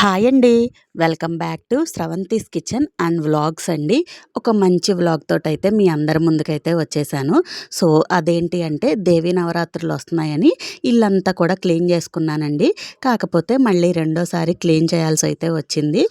Hi అండి. Welcome back to Sravanthi's kitchen and vlogs అండి. ఒక మంచి వ్లాగ్ తోటి అయితే మీ అందరి ముందుకైతే వచ్చేసాను. సో అదేంటి అంటే దేవీ నవరాత్రులు వస్తున్నాయని ఇల్లంతా కూడా క్లీన్ చేసుకున్నానండి. కాకపోతే మళ్ళీ రెండోసారి క్లీన్ చేయాల్సి అయితే వచ్చింది.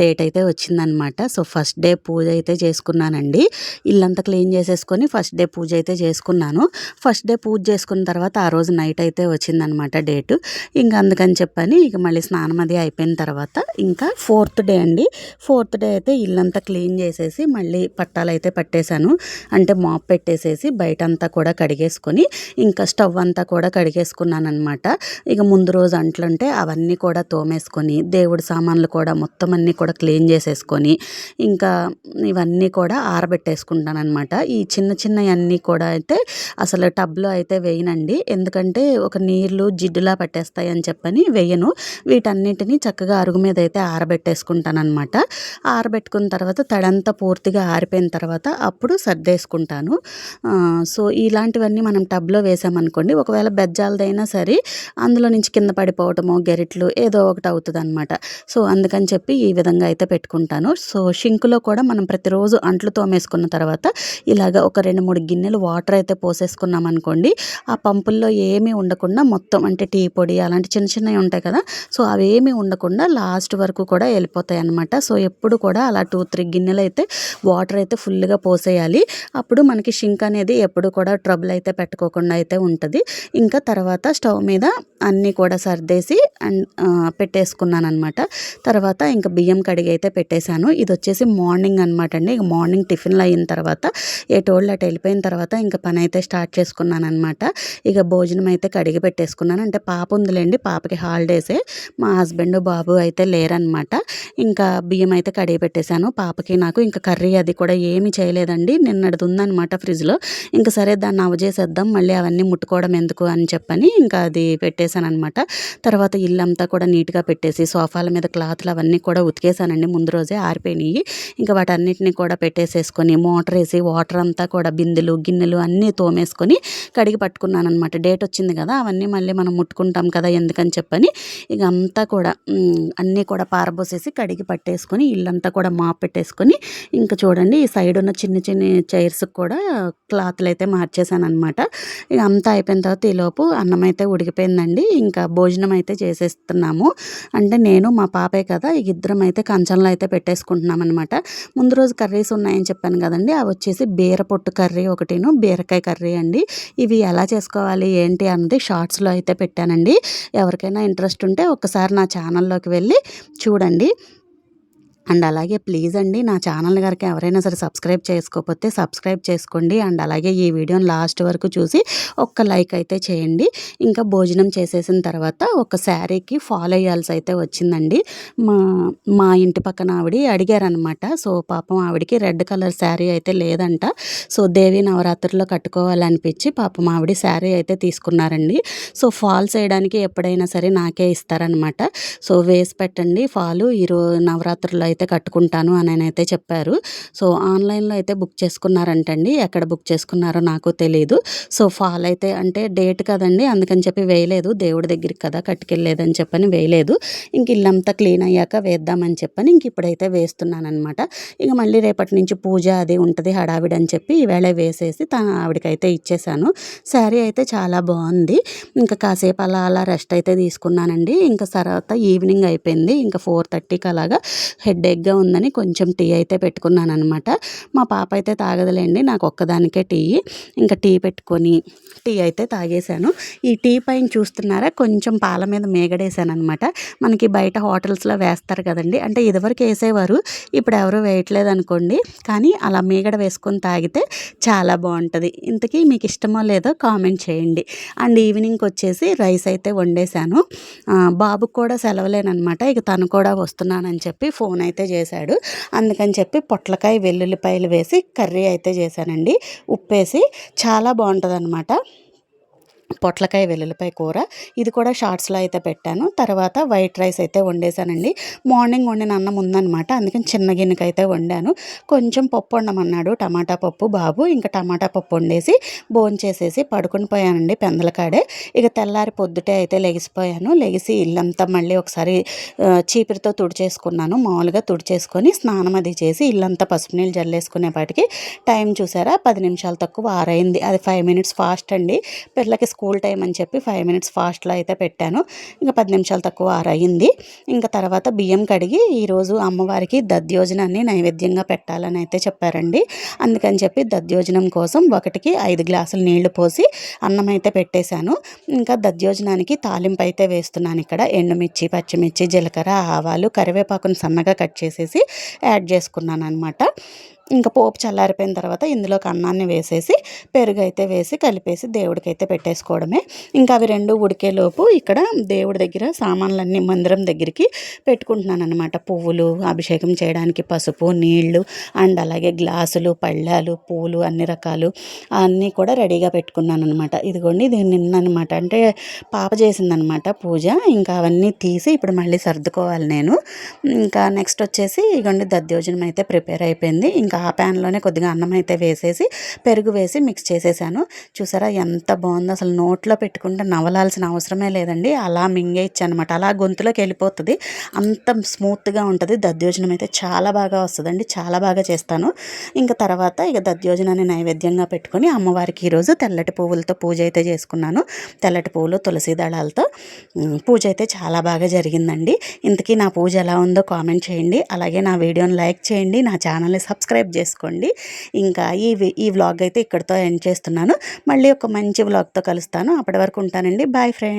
డేట్ అయితే వచ్చిందనమాట. సో ఫస్ట్ డే పూజ అయితే చేసుకున్నానండి. ఇల్లంతా క్లీన్ చేసేసుకొని ఫస్ట్ డే పూజ అయితే చేసుకున్నాను. ఫస్ట్ డే పూజ చేసుకున్న తర్వాత ఆ రోజు నైట్ అయితే వచ్చిందనమాట డేటు. ఇంకా అందుకని చెప్పని ఇక మళ్ళీ స్నానం అది అయిపోయిన తర్వాత ఇంకా ఫోర్త్ డే అండి. ఫోర్త్ డే అయితే ఇల్లంతా క్లీన్ చేసేసి మళ్ళీ పట్టాలు అయితే పట్టేశాను. అంటే మాప్ పెట్టేసేసి బయట అంతా కూడా కడిగేసుకొని ఇంకా స్టవ్ అంతా కూడా కడిగేసుకున్నాను అనమాట ఇక ముందు రోజు అంట్లుంటే అవన్నీ కూడా తోమేసుకొని దేవుడి సామాన్లు కూడా మొత్తం అన్నీ కూడా క్లీన్ చేసేసుకొని ఇంకా ఇవన్నీ కూడా ఆరబెట్టేసుకుంటాను అనమాట ఈ చిన్న చిన్నవన్నీ కూడా అయితే అసలు టబ్లో అయితే వేయనండి. ఎందుకంటే ఒక నీళ్ళు జిడ్డులా పట్టేస్తాయి అని చెప్పని వేయను. వీటన్నిటిని చక్కగా అరుగు మీద అయితే ఆరబెట్టేసుకుంటానమాట ఆరబెట్టుకున్న తర్వాత తడంతా పూర్తిగా ఆరిపోయిన తర్వాత అప్పుడు సర్దేసుకుంటాను. సో ఇలాంటివన్నీ మనం టబ్లో వేసామనుకోండి ఒకవేళ బెజ్జాలదైనా సరే అందులో నుంచి కింద పడిపోవటము గెరిట్లు ఏదో ఒకటి అవుతుంది అనమాట సో అందుకని చెప్పి ఈ విధంగా అయితే పెట్టుకుంటాను. సో షింకులో కూడా మనం ప్రతిరోజు అంట్లు తోమేసుకున్న తర్వాత ఇలాగ ఒక రెండు మూడు గిన్నెలు వాటర్ అయితే పోసేసుకున్నాం అనుకోండి ఆ పంపుల్లో ఏమీ ఉండకుండా మొత్తం అంటే టీ పొడి అలాంటి చిన్న చిన్నవి ఉంటాయి కదా సో అవేమీ ఉండకుండా లాస్ట్ వరకు కూడా వెళ్ళిపోతాయి అనమాట సో ఎప్పుడు కూడా అలా టూ త్రీ గిన్నెలు అయితే వాటర్ అయితే ఫుల్గా పోసేయాలి. అప్పుడు మనకి షింక్ అనేది ఎప్పుడు కూడా ట్రబుల్ అయితే పెట్టుకోకుండా అయితే ఉంటుంది. ఇంకా తర్వాత స్టవ్ మీద అన్నీ కూడా సర్దేసి అండ్ పెట్టేసుకున్నాను అనమాట తర్వాత ఇంకా బియ్యం కడిగి అయితే పెట్టేశాను. ఇది వచ్చేసి మార్నింగ్ అనమాట అండి. ఇక మార్నింగ్ టిఫిన్లు అయిన తర్వాత టోళ్ళు అటు వెళ్ళిపోయిన తర్వాత ఇంకా పని అయితే స్టార్ట్ చేసుకున్నాను అనమాట ఇక భోజనం అయితే కడిగి పెట్టేసుకున్నాను. అంటే పాప ఉందిలేండి. పాపకి హాలిడేసే. మా హస్బెండ్ బాబు అయితే లేరనమాట ఇంకా బియ్యం అయితే కడిగి పెట్టేశాను పాపకి నాకు ఇంకా కర్రీ అది కూడా ఏమీ చేయలేదండి. నిన్నటిది ఉందనమాట ఫ్రిడ్జ్లో. ఇంకా సరే దాన్ని అవజేసేద్దాం మళ్ళీ అవన్నీ ముట్టుకోవడం ఎందుకు అని చెప్పని ఇంకా అది పెట్టేశాను అనమాట తర్వాత ఇల్లంతా కూడా నీట్గా పెట్టేసి సోఫాల మీద క్లాత్లు అవన్నీ కూడా ఉతికేసానండి ముందు రోజే ఆరిపోయినాయి. ఇంకా వాటన్నిటిని కూడా పెట్టేసేసుకొని మోటార్ వేసి వాటర్ అంతా కూడా బిందెలు గిన్నెలు అన్నీ తోమేసుకొని కడిగి పట్టుకున్నాను అనమాట డేట్ వచ్చింది కదా అవన్నీ మళ్ళీ మనం ముట్టుకుంటాం కదా ఎందుకని చెప్పని. ఇక అంతా కూడా అన్నీ కూడా పారబోసేసి కడిగి పట్టేసుకొని ఇల్లంతా కూడా మాప్ పెట్టేసుకొని ఇంకా చూడండి ఈ సైడ్ ఉన్న చిన్న చిన్న చైర్స్ కూడా క్లాత్లు అయితే మార్చేసాను అనమాట ఇక అంతా అయిపోయిన తర్వాత ఈలోపు అన్నం అయితే ఉడికిపోయిందండి. ఇంకా భోజనం అయితే చేసేస్తున్నాము. అంటే నేను మా పాపే కదా ఇక ఇద్దరం అయితే కంచంలో అయితే పెట్టేసుకుంటున్నాం అనమాట ముందు రోజు కర్రీస్ ఉన్నాయని చెప్పాను కదండి. అవి వచ్చేసి బీర పొట్టు కర్రీ ఒకటిను బీరకాయ కర్రీ అండి. ఇవి ఎలా చేసుకోవాలి ఏంటి అన్నది షార్ట్స్లో అయితే పెట్టానండి. ఎవరికైనా ఇంట్రెస్ట్ ఉంటే ఒకసారి నా ఛానల్లోకి వెళ్ళి చూడండి. అండ్ అలాగే ప్లీజ్ అండి నా ఛానల్ గారికి ఎవరైనా సరే సబ్స్క్రైబ్ చేసుకోకపోతే సబ్స్క్రైబ్ చేసుకోండి. అండ్ అలాగే ఈ వీడియోని లాస్ట్ వరకు చూసి ఒక్క లైక్ అయితే చేయండి. ఇంకా భోజనం చేసేసిన తర్వాత ఒక శారీకి ఫాలో అయ్యాల్సి అయితే వచ్చిందండి. మా మా ఇంటి పక్కన ఆవిడ అడిగారనమాట సో పాపం ఆవిడకి రెడ్ కలర్ శారీ అయితే లేదంట. సో దేవి నవరాత్రిలో కట్టుకోవాలనిపించి పాపం ఆవిడ శారీ అయితే తీసుకున్నారండి. సో ఫాల్స్ వేయడానికి ఎప్పుడైనా సరే నాకే ఇస్తారనమాట సో వేసి పెట్టండి. ఫాలు ఈరోజు నవరాత్రులు అయితే కట్టుకుంటాను అని అయితే చెప్పారు. సో ఆన్లైన్లో అయితే బుక్ చేసుకున్నారంటండి. ఎక్కడ బుక్ చేసుకున్నారో నాకు తెలియదు సో ఫాల్ అయితే అంటే డేట్ కదండి అందుకని చెప్పి వేయలేదు. దేవుడి దగ్గరికి కదా కట్టుకెళ్ళలేదని చెప్పని వేయలేదు. ఇంక ఇల్లంతా క్లీన్ అయ్యాక వేద్దామని చెప్పని ఇంక ఇప్పుడైతే వేస్తున్నాను అనమాట ఇక మళ్ళీ రేపటి నుంచి పూజ అది ఉంటుంది హడావిడి అని చెప్పి ఈవేళ వేసేసి తన ఆవిడకైతే ఇచ్చేసాను. శారీ అయితే చాలా బాగుంది. ఇంకా కాసేపు అలా అలా రెస్ట్ అయితే తీసుకున్నానండి. ఇంకా తర్వాత ఈవినింగ్ అయిపోయింది. ఇంకా ఫోర్ థర్టీకి అలాగా హెడ్ హెడేక్గా ఉందని కొంచెం టీ అయితే పెట్టుకున్నాను అనమాట మా పాప అయితే తాగదులేండి నాకు ఒక్కదానికే టీ. ఇంకా టీ పెట్టుకొని టీ అయితే తాగేశాను. ఈ టీ పైన చూస్తున్నారా కొంచెం పాల మీద మేగడేశాను అనమాట మనకి బయట హోటల్స్లో వేస్తారు కదండి అంటే ఇదివరకు వేసేవారు ఇప్పుడు ఎవరు వేయట్లేదు అనుకోండి కానీ అలా మేగడ వేసుకొని తాగితే చాలా బాగుంటుంది. ఇంతకీ మీకు ఇష్టమో లేదో కామెంట్ చేయండి. అండ్ ఈవినింగ్కి వచ్చేసి రైస్ అయితే వండేశాను. బాబుకు కూడా సెలవులేనమాట ఇక తను కూడా వస్తున్నానని చెప్పి ఫోన్ అయితే అయితే చేశాడు. అందుకని చెప్పి పొట్లకాయ వెల్లుల్లిపాయలు వేసి కర్రీ అయితే చేశానండి. ఉప్పేసి చాలా బాగుంటుంది పొట్లకాయ వెల్లుల్లిపాయ కూర. ఇది కూడా షార్ట్స్లో అయితే పెట్టాను. తర్వాత వైట్ రైస్ అయితే వండేసానండి. మార్నింగ్ వండిన అన్నం ఉందనమాట అందుకని చిన్న గిన్నెకి అయితే వండాను. కొంచెం పప్పు వండమన్నాడు. టమాటా పప్పు బాబు. ఇంకా టమాటా పప్పు వండేసి భోంచేసేసి పడుకుని పోయానండి పెందలకాడే. ఇక తెల్లారి పొద్దుటే అయితే లెగిసిపోయాను. లెగిసి ఇల్లంతా మళ్ళీ ఒకసారి చీపిరితో తుడిచేసుకున్నాను. మామూలుగా తుడిచేసుకొని స్నానం అది చేసి ఇల్లంతా పసుపు నీళ్ళు జల్లేసుకునేపాటికి టైం చూసారా? పది నిమిషాలు తక్కువ ఆరైంది. అది ఫైవ్ మినిట్స్ ఫాస్ట్ అండి. పిల్లలకి స్కూల్ టైం అని చెప్పి ఫైవ్ మినిట్స్ ఫాస్ట్లో అయితే పెట్టాను. ఇంకా పది నిమిషాలు తక్కువ ఆరయింది. ఇంకా తర్వాత బియ్యం కడిగి ఈరోజు అమ్మవారికి దద్యోజనాన్ని నైవేద్యంగా పెట్టాలని అయితే చెప్పారండి. అందుకని చెప్పి దద్యోజనం కోసం ఒకటికి ఐదు గ్లాసులు నీళ్ళు పోసి అన్నం అయితే పెట్టేశాను. ఇంకా దద్యోజనానికి తాలింపు అయితే వేస్తున్నాను ఇక్కడ. ఎండుమిర్చి పచ్చిమిర్చి జీలకర్ర ఆవాలు కరివేపాకును సన్నగా కట్ చేసేసి యాడ్ చేసుకున్నాను అనమాట ఇంకా పోపు చల్లారిపోయిన తర్వాత ఇందులోకి అన్నాన్ని వేసేసి పెరుగు అయితే వేసి కలిపేసి దేవుడికి అయితే పెట్టేసుకోవడమే. ఇంకా అవి రెండు ఉడికేలోపు ఇక్కడ దేవుడి దగ్గర సామాన్లన్నీ మందిరం దగ్గరికి పెట్టుకుంటున్నాను అనమాట పువ్వులు అభిషేకం చేయడానికి పసుపు నీళ్ళు అండ్ అలాగే గ్లాసులు పళ్ళాలు పూలు అన్ని రకాలు అన్నీ కూడా రెడీగా పెట్టుకున్నాను అనమాట ఇదిగోండి ఇది నిన్న అనమాట అంటే పాప చేసిందనమాట పూజ. ఇంకా అవన్నీ తీసి ఇప్పుడు మళ్ళీ సర్దుకోవాలి నేను. ఇంకా నెక్స్ట్ వచ్చేసి ఇగోండి దద్దోజనం అయితే ప్రిపేర్ అయిపోయింది. ఇంకా ఆ ప్యాన్లోనే కొద్దిగా అన్నం అయితే వేసేసి పెరుగు వేసి మిక్స్ చేసేసాను. చూసారా ఎంత బాగుందో! అసలు నోట్లో పెట్టుకుంటే నవలాల్సిన అవసరమే లేదండి. అలా మింగేయచ్చు అనమాట అలా గొంతులోకి వెళ్ళిపోతుంది. అంత స్మూత్గా ఉంటుంది. దద్యోజనం అయితే చాలా బాగా వస్తుందండి. చాలా బాగా చేస్తాను. ఇంకా తర్వాత ఇక దద్దోజనాన్ని నైవేద్యంగా పెట్టుకొని అమ్మవారికి ఈరోజు తెల్లటి పువ్వులతో పూజ అయితే చేసుకున్నాను. తెల్లటి పువ్వులు తులసి దళాలతో. పూజ అయితే చాలా బాగా జరిగిందండి. ఇంతకీ నా పూజ ఎలా ఉందో కామెంట్ చేయండి. అలాగే నా వీడియోని లైక్ చేయండి. నా ఛానల్ని సబ్స్క్రైబ్ చేసుకోండి. ఇంకా ఈ ఈ వ్లాగ్ అయితే ఇక్కడితో ఎండ్ చేస్తున్నాను. మళ్ళీ ఒక మంచి వ్లాగ్తో కలుస్తాను. అప్పటి వరకు ఉంటానండి. Bye friend.